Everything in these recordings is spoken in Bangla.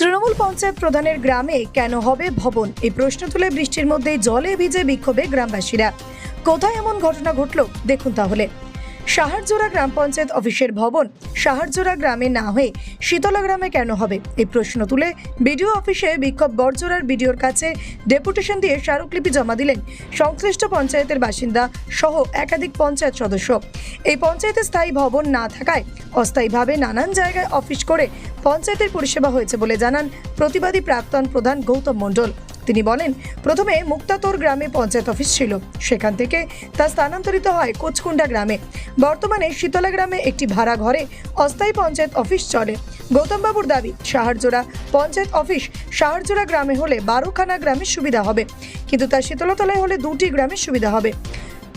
তৃণমূল পঞ্চায়েত প্রধানের গ্রামে কেন হবে ভবন? এই প্রশ্ন তুলে বৃষ্টির মধ্যেই জলে ভিজে বিক্ষোভে গ্রামবাসীরা। কোথায় এমন ঘটনা ঘটল? দেখুন তাহলে। সাহারজোড়া গ্রাম পঞ্চায়েত অফিসের ভবন সাহারজোড়া গ্রামে না হয়ে শীতলা গ্রামে কেন হবে? এই প্রশ্ন তুলে বিডিও অফিসে বিক্ষোভ বরজোড়ার বিডিওর কাছে ডেপুটেশন দিয়ে স্মারকলিপি জমা দিলেন সংশ্লিষ্ট পঞ্চায়েতের বাসিন্দা সহ একাধিক পঞ্চায়েত সদস্য। এই পঞ্চায়েতে স্থায়ী ভবন না থাকায় অস্থায়ীভাবে নানান জায়গায় অফিস করে পঞ্চায়েতের পরিষেবা হয়েছে বলে জানান প্রতিবাদী প্রাক্তন প্রধান গৌতম মণ্ডল। তিনি বলেন, প্রথমে মুক্তাতোর গ্রামে পঞ্চায়েত অফিস ছিল। সেখান থেকে তা স্থানান্তরিত হয় কোচকুন্ডা গ্রামে। বর্তমানে শীতলা গ্রামে একটি ভাড়া ঘরে অস্থায়ী পঞ্চায়েত অফিস চলে। গৌতমবাবুর দাবি সাহারজোড়া পঞ্চায়েত অফিস সাহারজোড়া গ্রামে হলে বারোখানা গ্রামের সুবিধা হবে। কিন্তু তা শীতলতলায় হলে দুটি গ্রামের সুবিধা হবে।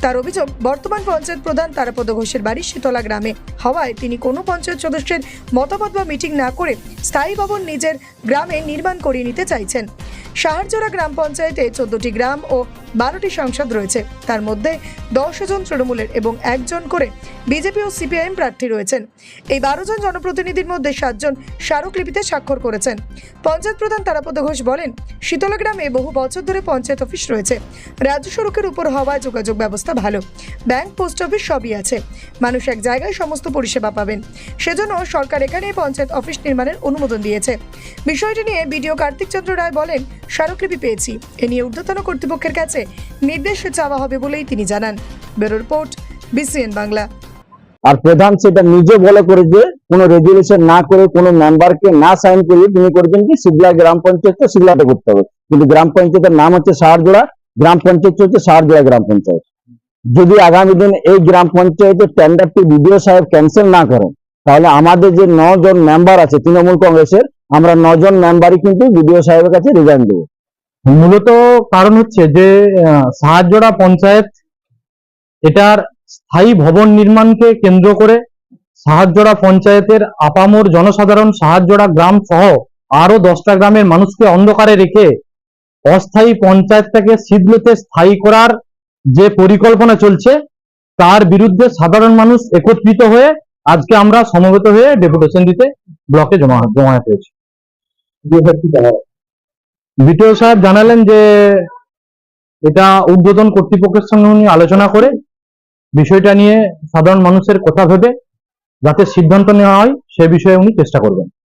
তার অভিযোগ, বর্তমান পঞ্চায়েত প্রধান তারাপদ ঘোষের বাড়ি শীতলা গ্রামে। হওয়ায় তিনি কোনো পঞ্চায়েত সদস্যের মতামত বা মিটিং না করে স্থায়ী ভবন নিজের গ্রামে নির্মাণ করিয়ে নিতে চাইছেন। সাহারজোড়া গ্রাম পঞ্চায়েতে চোদ্দটি গ্রাম ও বারোটি সংসদ রয়েছে। তার মধ্যে দশ জন তৃণমূলের এবং একজন করে বিজেপি ও সিপিআইএম প্রার্থী রয়েছেন। এই বারো জন জনপ্রতিনিধির মধ্যে সাতজন স্মারকলিপিতে স্বাক্ষর করেছেন। পঞ্চায়েত প্রধান তারাপদ ঘোষ বলেন, শীতলা গ্রামে বহু বছর ধরে পঞ্চায়েত অফিস রয়েছে। রাজ্য সড়কের উপর হওয়ায় যোগাযোগ ব্যবস্থা ভালো। ব্যাংক, পোস্ট অফিস সবই আছে। মানুষ এক জায়গায় সমস্ত পরিষেবা পাবেন। সেজন্য সরকার এখানে পঞ্চায়েত অফিস নির্মাণের অনুমোদন দিয়েছে। বিষয়টি নিয়ে বিডিও কার্তিক চন্দ্র রায় বলেন, স্মারকলিপি পেয়েছি। এ নিয়ে ঊর্ধ্বতন কর্তৃপক্ষের কাছে নির্দেশ চাওয়া হবে বলেই তিনি জানান। Bureau report, BCN Bangla. আর প্রধান সেটা নিজে বলে করে যে, কোনো রেজুলেশন না করে কোনো মেম্বারকে না সাইন করিয়ে তিনি করেছেন কি? সিগলা গ্রাম পঞ্চায়েত তো সিগলাতে করতে হবে। কিন্তু গ্রাম পঞ্চায়েতের নাম হচ্ছে সাহারজোড়া গ্রাম পঞ্চায়েত হচ্ছে সাহারজোড়া গ্রাম পঞ্চায়েত। যদি আগামী দিন এই গ্রাম পঞ্চায়েতের টেন্ডারটি বিডিও সাহেব ক্যান্সেল না করেন, তাহলে আমাদের যে নজন মেম্বার আছে, তৃণমূল কংগ্রেসের, আমরা নজন মেম্বারই কিন্তু বিডিও সাহেবের কাছে রিজাইন দেবো। মূলত কারণ হচ্ছে যে সাহায্যরা পঞ্চায়েত এটার স্থায়ী ভবন নির্মাণকে কেন্দ্র করে সাহায্যরা পঞ্চায়েতের আপামর জনসাধারণ সাহায্যরা গ্রাম সহ আরও দশটা গ্রামের মানুষকে অন্ধকারে রেখে অস্থায়ী পঞ্চায়েতটাকে শীতলতে স্থায়ী করার যে পরিকল্পনা চলছে, তার বিরুদ্ধে সাধারণ মানুষ একত্রিত হয়ে আজকে আমরা সমবেত হয়ে ডেপুটেশন দিতে ব্লকে জমা জমা হয়েছে। বিটিও সাহেব জানালেন যে এটা উদ্বোধন কর্তৃপক্ষের সঙ্গে উনি আলোচনা করে বিষয়টা নিয়ে সাধারণ মানুষের কথা ভেবে যাতে সিদ্ধান্ত নেওয়া হয় সে বিষয়ে উনি চেষ্টা করবেন।